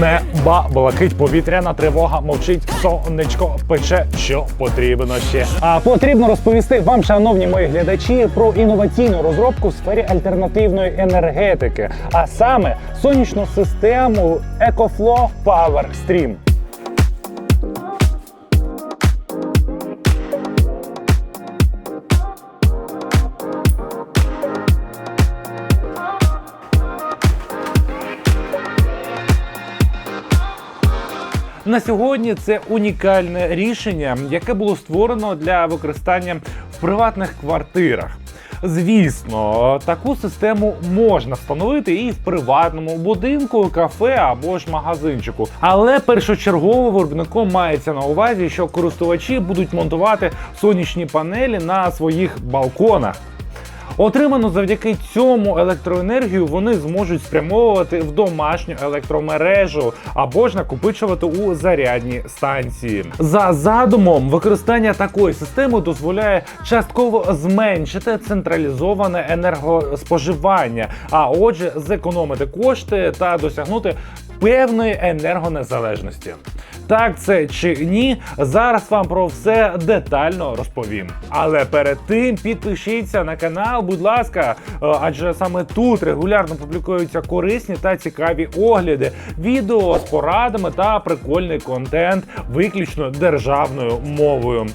неба блакить повітряна тривога, мовчить сонечко, пече, що потрібно ще. А потрібно розповісти вам, шановні мої глядачі, про інноваційну розробку в сфері альтернативної енергетики, а саме сонячну систему EcoFlow Power Stream. На сьогодні це унікальне рішення, яке було створено для використання в приватних квартирах. Звісно, таку систему можна встановити і в приватному будинку, кафе або ж магазинчику. Але першочергово виробником мається на увазі, що користувачі будуть монтувати сонячні панелі на своїх балконах. Отриману завдяки цьому електроенергію вони зможуть спрямовувати в домашню електромережу або ж накопичувати у зарядні станції. За задумом, використання такої системи дозволяє частково зменшити централізоване енергоспоживання, а отже, зекономити кошти та досягнути певної енергонезалежності. Так це чи ні, зараз вам про все детально розповім. Але перед тим підпишіться на канал, будь ласка, е, адже саме тут регулярно публікуються корисні та цікаві огляди, відео з порадами та прикольний контент, виключно державною мовою.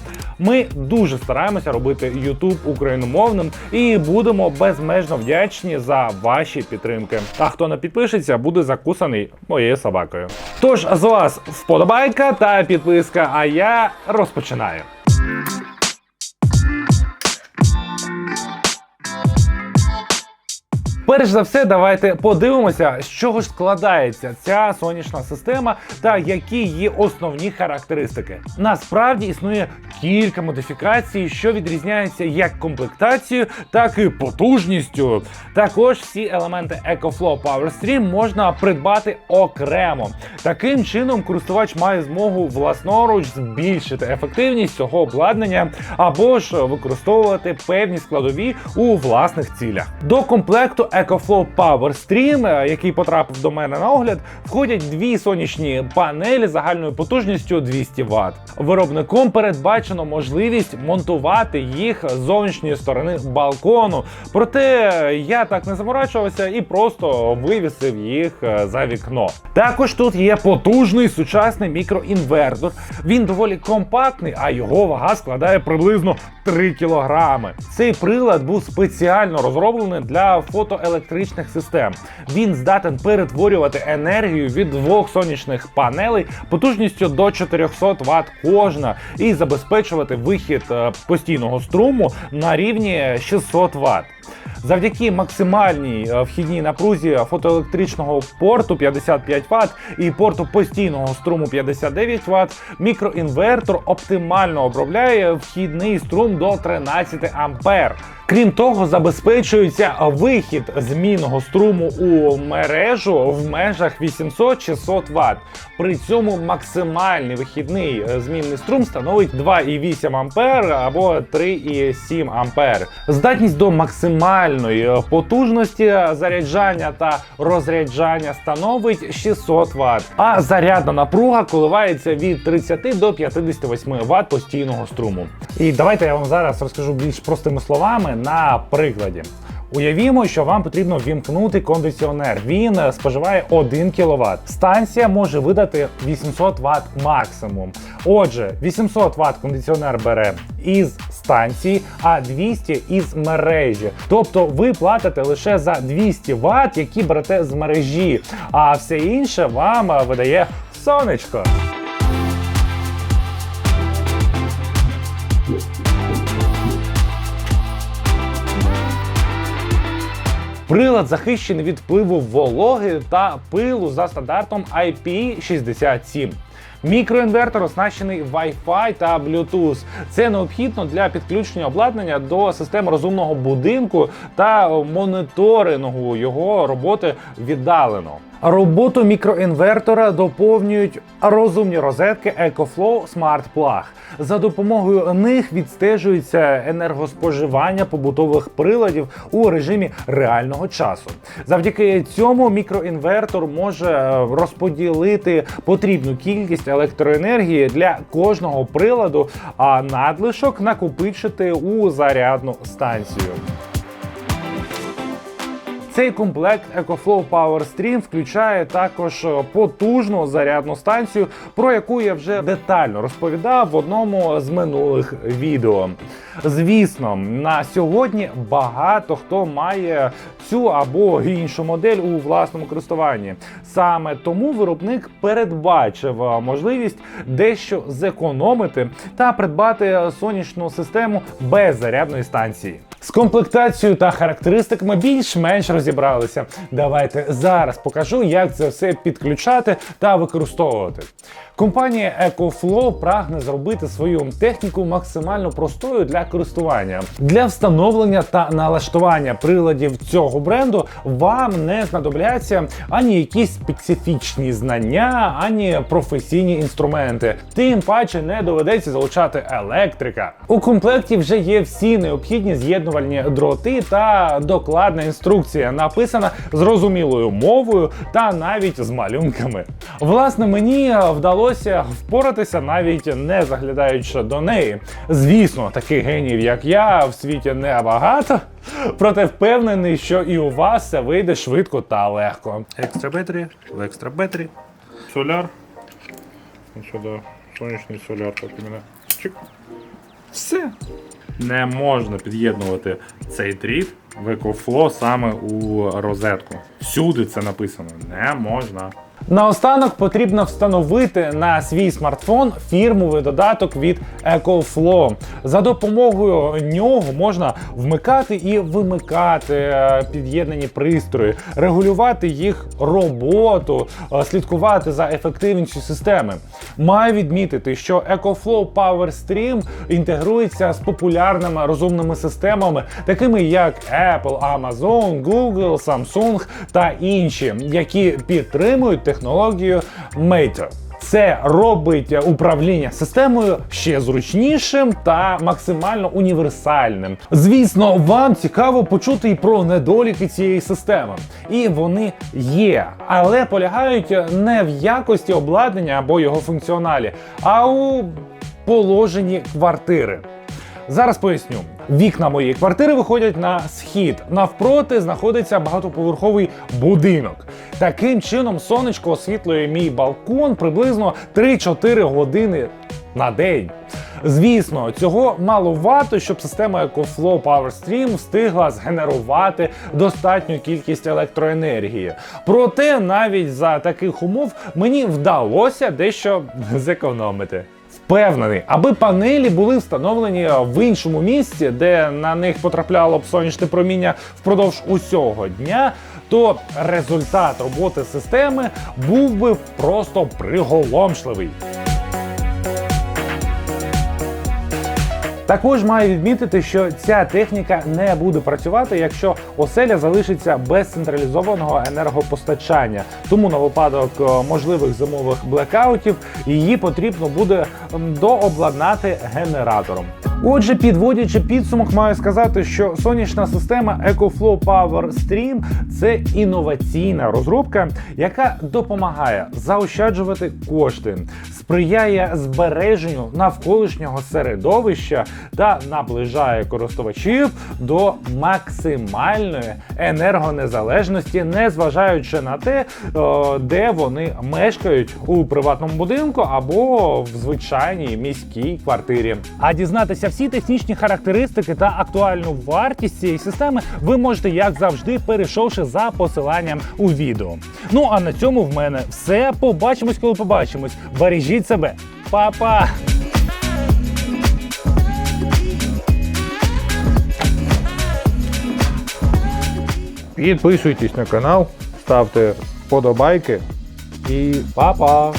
Ми дуже стараємося робити YouTube україномовним і будемо безмежно вдячні за ваші підтримки. А хто не підпишеться, буде закусаний моєю собакою. Тож з вас вподобайка та підписка. А я розпочинаю. Перш за все, давайте подивимося, з чого ж складається ця сонячна система та які її основні характеристики. Насправді існує кілька модифікацій, що відрізняються як комплектацією, так і потужністю. Також всі елементи EcoFlow PowerStream можна придбати окремо. Таким чином, користувач має змогу власноруч збільшити ефективність цього обладнання або ж використовувати певні складові у власних цілях. До комплекту EcoFlow PowerStream, е, який потрапив до мене на огляд, входять дві сонячні панелі загальною потужністю 200 Вт. Виробником передбачено можливість монтувати їх з зовнішньої сторони балкону. Проте я так не заморачувався і просто вивісив їх е, за вікно. Також тут є потужний сучасний мікроінвертор. Він доволі компактний, а його вага складає приблизно 3 кілограми. Цей прилад був спеціально розроблений для фотоелектричних систем. Він здатен перетворювати енергію від двох сонячних панелей потужністю до 400 Вт кожна і забезпечувати вихід е, постійного струму на рівні 600 Вт. Завдяки максимальній е, вхідній напрузі фотоелектричного порту 55 Вт і порту постійного струму 59 Вт, мікроінвертор оптимально обробляє вхідний струм до 13 ампер. Крім того, забезпечується вихід змінного струму у мережу в межах 800-600 Вт. При цьому максимальний вихідний е, змінний струм становить 2,8 ампер або 3,7 ампер. Здатність до максимальної потужності заряджання та розряджання становить 600 Вт, а зарядна напруга коливається від 30 до 58 Вт постійного струму. І давайте я вам зараз розкажу більш простими словами на прикладі. Уявімо, що вам потрібно вімкнути кондиціонер. Він е, споживає 1 кВт. Станція може видати 800 Вт максимум. Отже, 800 Вт кондиціонер бере із станції, а 200 із мережі. Тобто ви платите лише за 200 Вт, які берете з мережі, а все інше вам е, видає сонечко. Прилад захищений від впливу вологи та пилу за стандартом IP67. Мікроінвертор оснащений Wi-Fi та Bluetooth. Це необхідно для підключення обладнання до системи розумного будинку та моніторингу його роботи віддалено. Роботу мікроінвертора доповнюють розумні розетки EcoFlow Smart Plug. За допомогою них відстежується енергоспоживання побутових приладів у режимі реального часу. Завдяки цьому мікроінвертор може е, розподілити потрібну кількість електроенергії для кожного приладу, а надлишок накопичити у зарядну станцію. Цей комплект EcoFlow Power включає також е, потужну зарядну станцію, про яку я вже детально розповідав в одному з минулих відео. Звісно, на сьогодні багато хто має цю або іншу модель у власному користуванні. Саме тому виробник передбачив е, можливість дещо зекономити та придбати сонячну систему без зарядної станції. З комплектацією та характеристиками більш-менш розібралися. Давайте зараз покажу, як це все підключати та використовувати. Компанія EcoFlow прагне зробити свою техніку максимально простою для користування. Для встановлення та налаштування приладів цього бренду вам не знадобляться ані якісь специфічні знання, ані професійні інструменти. Тим паче не доведеться залучати електрика. У комплекті вже є всі необхідні з'єднувальні дроти та докладна інструкція, написана зрозумілою мовою та навіть з малюнками. Власне, мені вдалося впоратися навіть не заглядаючи до неї. Звісно, таких генів, як я, в світі небагато. Проте впевнений, що і у вас все вийде швидко та легко. Екстра бетрі, в екстра бетрі, соляр. Ну, сюди сонячний соляр, так іменно. Чик. Все. Не можна під'єднувати цей дріт в EcoFlow саме у розетку. Всюди це написано. Не можна. Наостанок потрібно встановити на свій смартфон фірмовий додаток від EcoFlow. За допомогою нього можна вмикати і вимикати е, під'єднані пристрої, регулювати їх роботу, е, слідкувати за ефективністю системи. Маю відмітити, що EcoFlow Power Stream інтегрується з популярними розумними системами, такими як Apple, Amazon, Google, Samsung та інші, які підтримують технологію Matter. Це робить управління системою ще зручнішим та максимально універсальним. Звісно, вам цікаво почути і про недоліки цієї системи, і вони є, але полягають не в якості обладнання або його функціоналі, а у положенні квартири. Зараз поясню. Вікна моєї квартири виходять на схід. Навпроти знаходиться багатоповерховий будинок. Таким чином, сонечко освітлює мій балкон приблизно 3-4 години на день. Звісно, цього маловато, щоб система EcoFlow PowerStream встигла згенерувати достатню кількість електроенергії. Проте навіть за таких умов мені вдалося дещо зекономити. Впевнений, аби панелі були встановлені в іншому місці, де на них потрапляло б сонячне проміння впродовж усього дня, то результат роботи системи був би просто приголомшливий. Також маю відмітити, що ця техніка не буде працювати, якщо оселя залишиться без централізованого енергопостачання. Тому на випадок е, можливих зимових блекаутів її потрібно буде дообладнати генератором. Отже, підводячи підсумок, маю сказати, що сонячна система EcoFlow Power Stream – це інноваційна розробка, яка допомагає заощаджувати кошти, сприяє збереженню навколишнього середовища та наближає користувачів до максимальної енергонезалежності, незважаючи на те, е, де вони мешкають у приватному будинку або в звичайній міській квартирі. А дізнатися всі технічні характеристики та актуальну вартість цієї системи ви можете, як завжди, перейшовши за посиланням у відео. Ну а на цьому в мене все. Побачимось, коли побачимось. Бережіть себе, Па-па! Підписуйтесь на канал, ставте вподобайки і па-па!